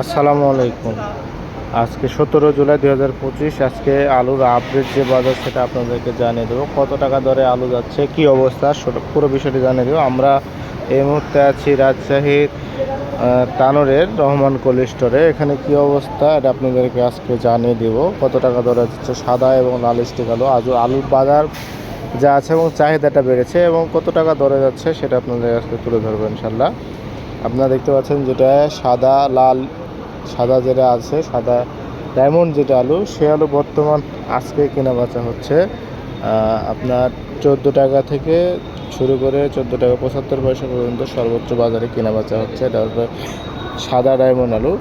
আসসালামু আলাইকুম। আজকে সতেরো জুলাই দুই হাজার পঁচিশ, আজকে আলুর আপডেট যে বাজার সেটা আপনাদেরকে জানিয়ে দেবো। কত টাকা দরে আলু যাচ্ছে, কি অবস্থা পুরো বিষয়টি জানিয়ে দেবো। আমরা এই মুহূর্তে আছি রাজশাহীর তানোরের রহমান কোল্ড স্টোরে। এখানে কি অবস্থা, এটা আপনাদেরকে আজকে জানিয়ে দেব। কত টাকা দরে যাচ্ছে, সাদা এবং লাল স্টিক আলু। আজ আলুর বাজার যা আছে এবং চাহিদাটা বেড়েছে এবং কত টাকা দরে যাচ্ছে, সেটা আপনাদের আজকে তুলে ধরবো ইনশাল্লাহ আপনারা দেখতে পাচ্ছেন যেটা সাদা, লাল, সাদা যেটা আছে, সাদা ডায়মন্ড যেটা আলু, সে আলু বর্তমান আজকে কেনা বেচা হচ্ছে। আপনার চোদ্দ টাকা থেকে শুরু করে চোদ্দ টাকা পঁচাত্তর পয়সা পর্যন্ত সর্বোচ্চ বাজারে কেনা বেচা হচ্ছে। এটা হচ্ছে সাদা ডায়মন্ড আলু।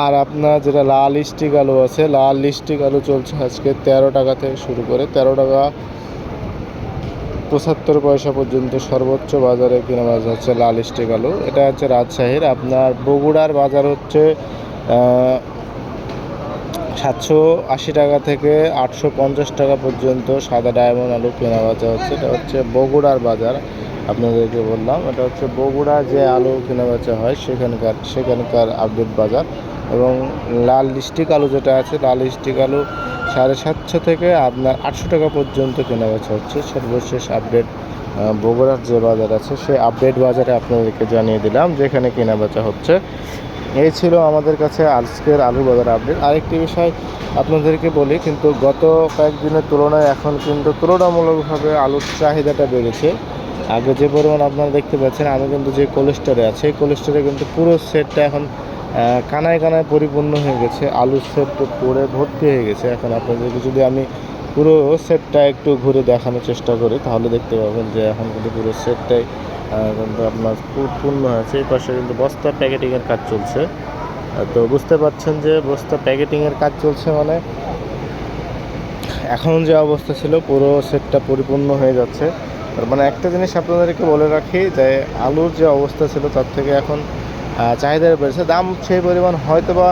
আর আপনার যেটা লাল স্টিক আলু আছে, লাল স্টিক আলু চলছে আজকে তেরো টাকা থেকে শুরু করে তেরো টাকা পঁচাত্তর পয়সা পর্যন্ত সর্বোচ্চ বাজারে কেনা বাজার হচ্ছে লাল স্টিক আলু। এটা হচ্ছে রাজশাহীর। আপনার বগুড়ার বাজার হচ্ছে সাতশো আশি টাকা থেকে আটশো পঞ্চাশ টাকা পর্যন্ত সাদা ডায়মন্ড আলু কেনা বেচা হচ্ছে। এটা হচ্ছে বগুড়ার বাজার, আপনাদেরকে বললাম। এটা হচ্ছে বগুড়া যে আলু কেনা বেচা হয়, সেখানকার সেখানকার আপডেট বাজার। এবং লাল স্টিক আলু যেটা আছে, লাল স্টিক আলু সাড়ে সাতশো থেকে আপনার আটশো টাকা পর্যন্ত কেনা বেচা হচ্ছে। সর্বশেষ আপডেট বগুড়ার যে বাজার আছে, সেই আপডেট বাজারে আপনাদেরকে জানিয়ে দিলাম যেখানে কেনা বেচা হচ্ছে। এই ছিল আমাদের কাছে আজকের আলু বাজার আপডেট। আরেকটি বিষয় আপনাদেরকে বলি, কিন্তু গত কয়েকদিনের তুলনায় এখন কিন্তু তুলনামূলকভাবে আলুর চাহিদাটা বেড়েছে। আগে যে পরিমাণ আপনারা দেখতে পাচ্ছেন, আমি কিন্তু যে কোলেস্টারে আছে, এই কোলেস্টারে কিন্তু পুরো সেটটা এখন কানায় কানায় পরিপূর্ণ হয়ে গেছে, আলুর সেট পরে ভর্তি হয়ে গেছে। এখন আপনাদেরকে যদি আমি পুরো সেটটা একটু ঘুরে দেখানোর চেষ্টা করি, তাহলে দেখতে পাবেন যে এখন কিন্তু পুরো সেটটাই কিন্তু আপনার পূর্ণ হয়েছে। এই পাশে কিন্তু বস্তা প্যাকেটিংয়ের কাজ চলছে। তো বুঝতে পারছেন যে বস্তা প্যাকেটিংয়ের কাজ চলছে মানে এখন যে অবস্থা ছিল, পুরো সেটটা পরিপূর্ণ হয়ে যাচ্ছে। মানে একটা জিনিস আপনাদেরকে বলে রাখি যে আলুর যে অবস্থা ছিল, তার থেকে এখন চাহিদা বেড়েছে দাম সেই পরিমাণ হয়তো বা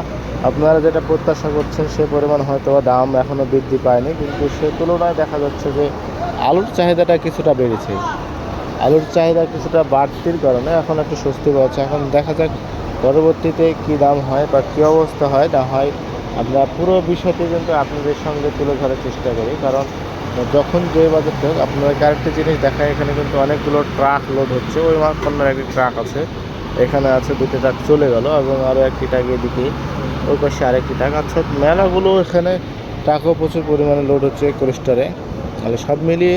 আপনারা যেটা প্রত্যাশা করছেন সেই পরিমাণ হয়তো বা দাম এখনও বৃদ্ধি পায়নি। কিন্তু সে তুলনায় দেখা যাচ্ছে যে আলুর চাহিদাটা কিছুটা বেড়েছে। আলুর চাহিদা কিছুটা বাড়তির কারণে এখন একটু স্বস্তি পাচ্ছে এখন দেখা যাক পরবর্তীতে কি দাম হয় বা কী অবস্থা হয়, না হয় আমরা পুরো বিষয়টি কিন্তু আপনাদের সঙ্গে তুলে ধরার চেষ্টা করি। কারণ যখন যে বাজার হোক আপনাদেরকে আরেকটা জিনিস দেখায় এখানে কিন্তু অনেকগুলো ট্রাক লোড হচ্ছে। ওই কর্নার একটি ট্রাক আছে। এখানে আছে দুটি ট্রাক চলে গেল এবং আরও একটি ট্রাক এদিকে, ওই পাশে আরেকটি ট্রাক। আচ্ছা মেলাগুলো এখানে ট্রাকও প্রচুর পরিমাণে লোড হচ্ছে কোরিস্টারে তাহলে সব মিলিয়ে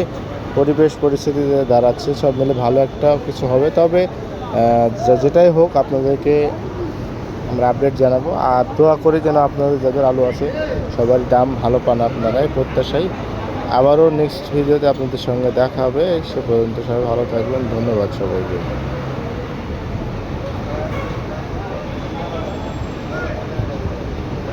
পরিবেশ পরিস্থিতিতে দাঁড়াচ্ছে, সব মিলে ভালো একটা কিছু হবে। তবে যেটাই হোক আপনাদেরকে আমরা আপডেট জানাব। আর দোয়া করি যেন আপনাদের, যাদের আলু আছে, সবার দাম ভালো পান আপনারাই প্রত্যাশাই আবারও নেক্সট ভিডিওতে আপনাদের সঙ্গে দেখা হবে। সে পর্যন্ত সবাই ভালো থাকবেন। ধন্যবাদ সবাইকে।